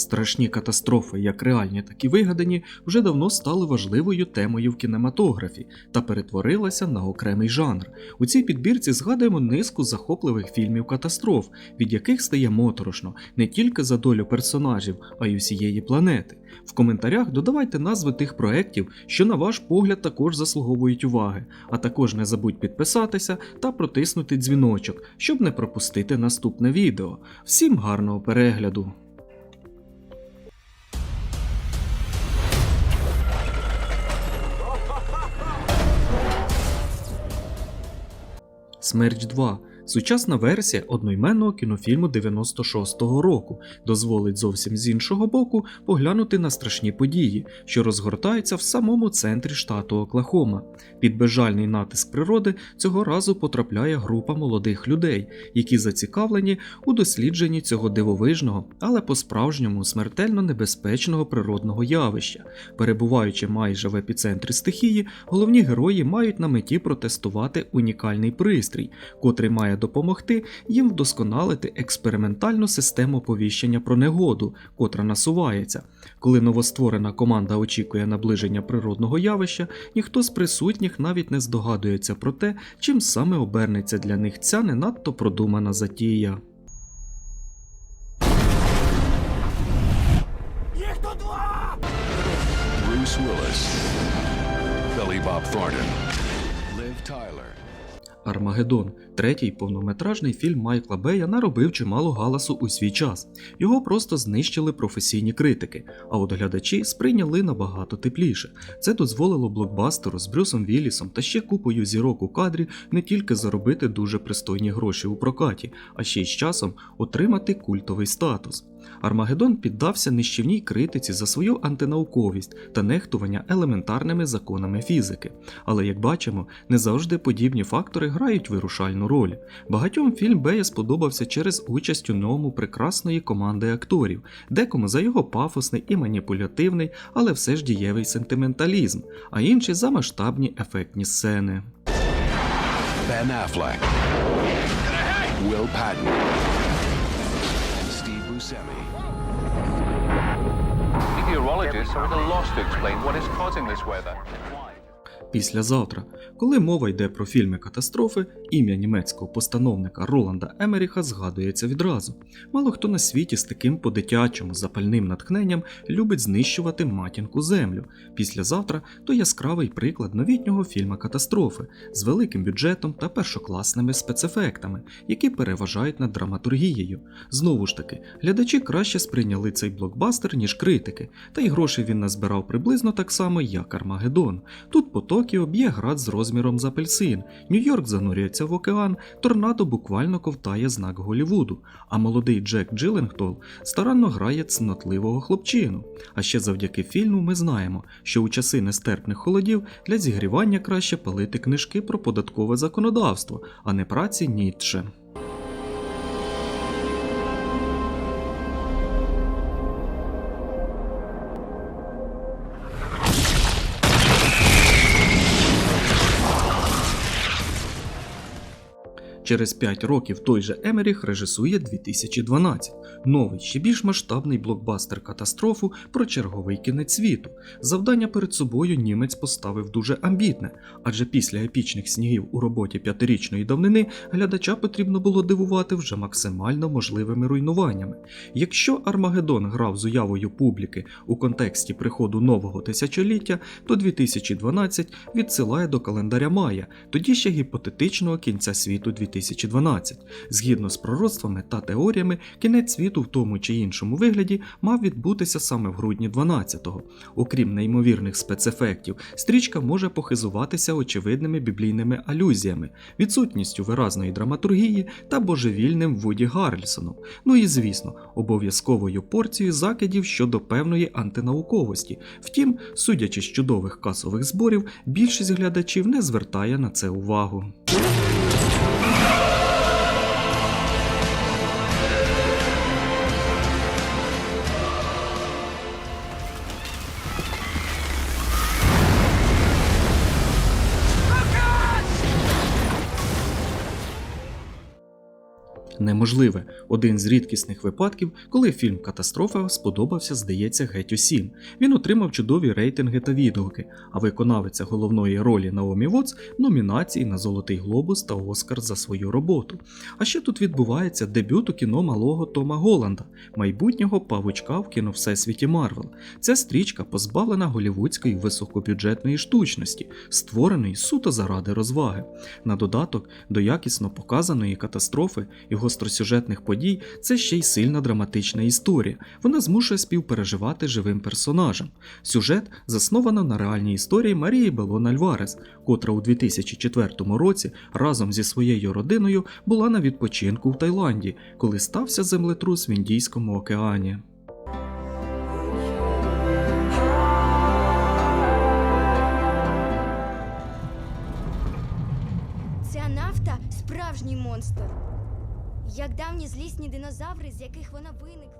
Страшні катастрофи, як реальні, так і вигадані, вже давно стали важливою темою в кінематографі та перетворилися на окремий жанр. У цій підбірці згадуємо низку захопливих фільмів катастроф, від яких стає моторошно не тільки за долю персонажів, а й усієї планети. В коментарях додавайте назви тих проєктів, що на ваш погляд також заслуговують уваги, а також не забудь підписатися та протиснути дзвіночок, щоб не пропустити наступне відео. Всім гарного перегляду! Смерч 2 сучасна версія одноіменного кінофільму 96-го року дозволить зовсім з іншого боку поглянути на страшні події, що розгортаються в самому центрі штату Оклахома. Під безжальний натиск природи цього разу потрапляє група молодих людей, які зацікавлені у дослідженні цього дивовижного, але по-справжньому смертельно небезпечного природного явища. Перебуваючи майже в епіцентрі стихії, головні герої мають на меті протестувати унікальний пристрій, котрий має допомогти їм вдосконалити експериментальну систему оповіщення про негоду, котра насувається. Коли новостворена команда очікує наближення природного явища, ніхто з присутніх навіть не здогадується про те, чим саме обернеться для них ця не надто продумана затія. Willis, Billy Bob Thornton, Liv Tyler. Армагеддон, третій повнометражний фільм Майкла Бея, наробив чимало галасу у свій час. Його просто знищили професійні критики, а от глядачі сприйняли набагато тепліше. Це дозволило блокбастеру з Брюсом Віллісом та ще купою зірок у кадрі не тільки заробити дуже пристойні гроші у прокаті, а ще й з часом отримати культовий статус. Армагеддон піддався нищівній критиці за свою антинауковість та нехтування елементарними законами фізики. Але як бачимо, не завжди подібні фактори грають вирушальну роль. Багатьом фільм Бея сподобався через участь у ньому прекрасної команди акторів, декому за його пафосний і маніпулятивний, але все ж дієвий сентименталізм, а інші за масштабні ефектні сцени. Affleck, Will Patton, and Steve Buscemi. Meteorologists are at a loss to explain what is causing this weather. Післязавтра, коли мова йде про фільми катастрофи, ім'я німецького постановника Роланда Емеріха згадується відразу. Мало хто на світі з таким по-дитячому запальним натхненням любить знищувати матінку землю. Післязавтра то яскравий приклад новітнього фільма катастрофи з великим бюджетом та першокласними спецефектами, які переважають над драматургією. Знову ж таки, глядачі краще сприйняли цей блокбастер, ніж критики, та й грошей він назбирав приблизно так само, як Армагеддон. Тут по Токіо б'є град з розміром з апельсин, Нью-Йорк занурюється в океан, торнадо буквально ковтає знак Голівуду, а молодий Джек Джиленгтол старанно грає цнотливого хлопчину. А ще завдяки фільму ми знаємо, що у часи нестерпних холодів для зігрівання краще палити книжки про податкове законодавство, а не праці Ніцше. Через 5 років той же Емеріх режисує 2012, новий, ще більш масштабний блокбастер катастрофу про черговий кінець світу. Завдання перед собою німець поставив дуже амбітне, адже після епічних снігів у роботі п'ятирічної давнини глядача потрібно було дивувати вже максимально можливими руйнуваннями. Якщо Армагеддон грав з уявою публіки у контексті приходу нового тисячоліття, то 2012 відсилає до календаря Майя, тоді ще гіпотетичного кінця світу 2012. Згідно з пророцтвами та теоріями, кінець світу в тому чи іншому вигляді мав відбутися саме в грудні 12-го. Окрім неймовірних спецефектів, стрічка може похизуватися очевидними біблійними алюзіями, відсутністю виразної драматургії та божевільним Вуді Гаррельсоном. Ну і звісно, обов'язковою порцією закидів щодо певної антинауковості. Втім, судячи з чудових касових зборів, більшість глядачів не звертає на це увагу. Неможливе один з рідкісних випадків, коли фільм Катастрофа сподобався, здається, геть усім. Він отримав чудові рейтинги та відгуки, а виконавиця головної ролі Наомі Вотс номінації на Золотий Глобус та Оскар за свою роботу. А ще тут відбувається дебют у кіно малого Тома Голланда, майбутнього павучка в кіно Всесвіті Марвел. Ця стрічка позбавлена голівудської високобюджетної штучності, створеної суто заради розваги. На додаток до якісно показаної катастрофи і гостросюжетних подій це ще й сильна драматична історія. Вона змушує співпереживати живим персонажам. Сюжет засновано на реальній історії Марії Белон Альварес, котра у 2004 році разом зі своєю родиною була на відпочинку в Таїланді, коли стався землетрус в Індійському океані. Ця нафта справжній монстр. Як давні злісні динозаври, з яких вона виникла.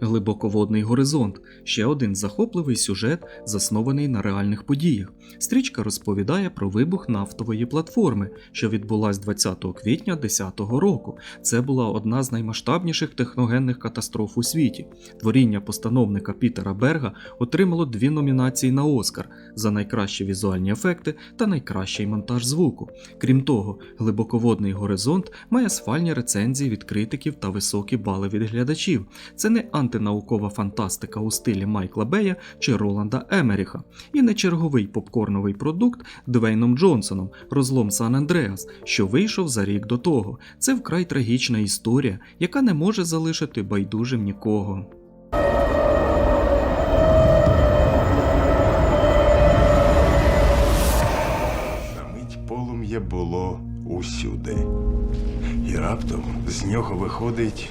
Глибоководний горизонт ще один захопливий сюжет, заснований на реальних подіях. Стрічка розповідає про вибух нафтової платформи, що відбулась 20 квітня 2010 року. Це була одна з наймасштабніших техногенних катастроф у світі. Творіння постановника Пітера Берга отримало дві номінації на Оскар за найкращі візуальні ефекти та найкращий монтаж звуку. Крім того, глибоководний горизонт має сфальні рецензії від критиків та високі бали від глядачів. Це не антинаукова фантастика у стилі Майкла Бея чи Роланда Емеріха, і не черговий попкорновий продукт Двейном Джонсоном Розлом Сан Андреас, що вийшов за рік до того. Це вкрай трагічна історія, яка не може залишити байдужим нікого. Полум'я було усюди. І раптом з нього виходить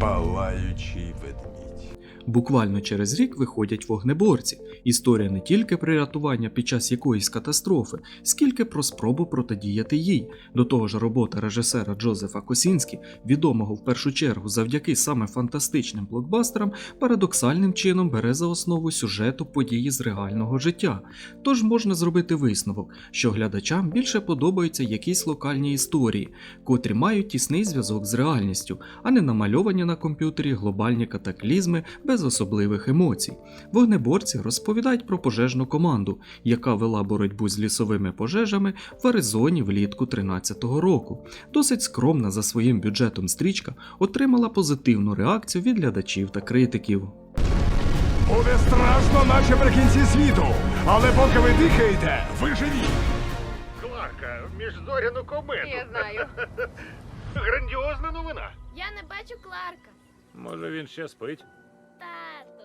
палаючий ведмідь. Буквально через рік виходять вогнеборці. Історія не тільки про рятування під час якоїсь катастрофи, скільки про спробу протидіяти їй. До того ж, робота режисера Джозефа Косінські, відомого в першу чергу завдяки саме фантастичним блокбастерам, парадоксальним чином бере за основу сюжету події з реального життя. Тож можна зробити висновок, що глядачам більше подобаються якісь локальні історії, котрі мають тісний зв'язок з реальністю, а не намальовані на комп'ютері глобальні катаклізми без особливих емоцій. Вогнеборці розповідають про пожежну команду, яка вела боротьбу з лісовими пожежами в Аризоні влітку 13-го року. Досить скромна за своїм бюджетом стрічка отримала позитивну реакцію від глядачів та критиків. Буде страшно, наче при кінці світу. Але поки ви дихаєте, ви живі. Кларка, міжзоряну комету. Я знаю. Грандіозна новина. Я не бачу Кларка. Може він ще спить? Тату.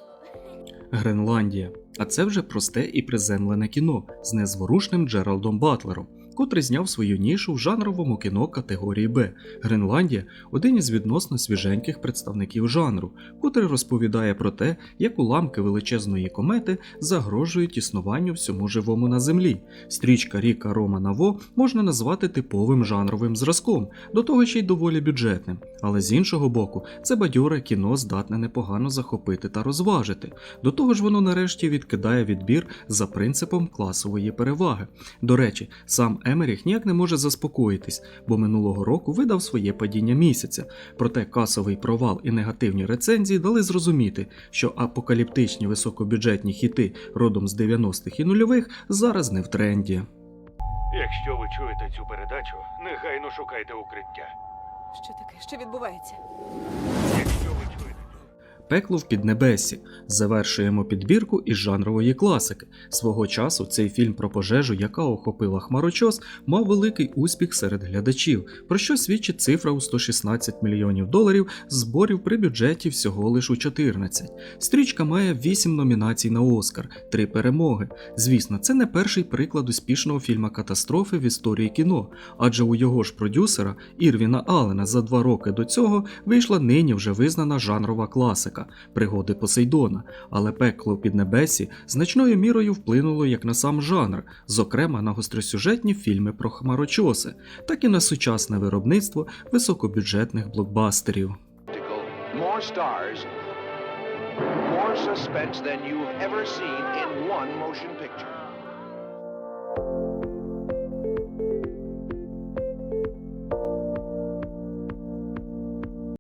Гренландія. А це вже просте і приземлене кіно з незворушним Джералдом Батлером, котрий зняв свою нішу в жанровому кіно категорії Б. Гренландія один із відносно свіженьких представників жанру, котрий розповідає про те, як уламки величезної комети загрожують існуванню всьому живому на землі. Стрічка Ріка Романа Во можна назвати типовим жанровим зразком, до того ще й доволі бюджетним. Але з іншого боку, це бадьоре кіно здатне непогано захопити та розважити. До того ж, воно нарешті відкидає відбір за принципом класової переваги. До речі, сам Емеріх ніяк не може заспокоїтись, бо минулого року видав своє падіння місяця. Проте касовий провал і негативні рецензії дали зрозуміти, що апокаліптичні високобюджетні хіти родом з 90-х і нульових зараз не в тренді. Якщо ви чуєте цю передачу, негайно шукайте укриття. Що таке? Що відбувається? Пекло в Піднебесі. Завершуємо підбірку із жанрової класики. Свого часу цей фільм про пожежу, яка охопила хмарочос, мав великий успіх серед глядачів, про що свідчить цифра у 116 мільйонів доларів зборів при бюджеті всього лише у 14. Стрічка має 8 номінацій на Оскар, 3 перемоги. Звісно, це не перший приклад успішного фільма катастрофи в історії кіно, адже у його ж продюсера Ірвіна Аллена за два роки до цього вийшла нині вже визнана жанрова класика пригоди Посейдона, але пекло в піднебесі значною мірою вплинуло як на сам жанр, зокрема на гостросюжетні фільми про хмарочоси, так і на сучасне виробництво високобюджетних блокбастерів. More suspense than you've ever seen in one motion picture.